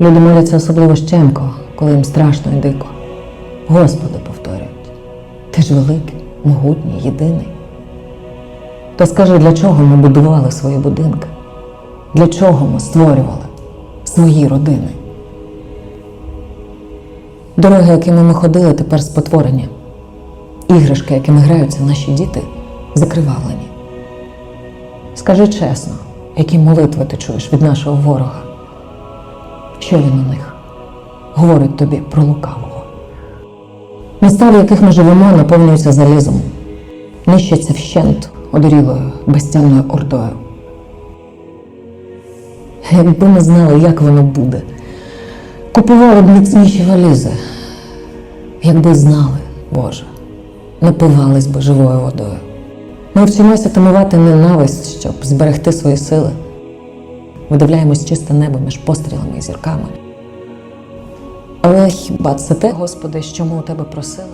Люди моляться особливо щемко, коли їм страшно і дико. Господи, повторюють, ти ж великий, могутній, єдиний. То скажи, для чого ми будували свої будинки? Для чого ми створювали свої родини? Дороги, якими ми ходили, тепер спотворені. Іграшки, якими граються наші діти, закривавлені. Скажи чесно, які молитви ти чуєш від нашого ворога? Що він у них говорить тобі про лукавого? Міста, в яких ми живемо, наповнюються залізом, нищаться вщент одорілою безтямною ордою. Якби ми знали, як воно буде, купували б міцніші валізи. Якби знали, Боже, напивались би живою водою. Ми вчимося тамувати ненависть, щоб зберегти свої сили. Видивляємось чисте небо між пострілами і зірками. Але хіба це те, Господи, що ми у тебе просили?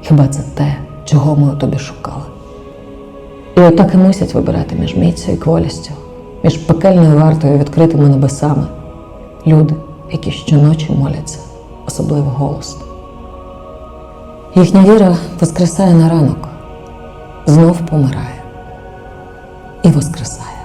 Хіба це те, чого ми у тобі шукали? І отак і мусять вибирати між міцю і кволістю, між пекельною вартою і відкритими небесами. Люди, які щоночі моляться, особливо голосно. Їхня віра воскресає на ранок, знов помирає і воскресає.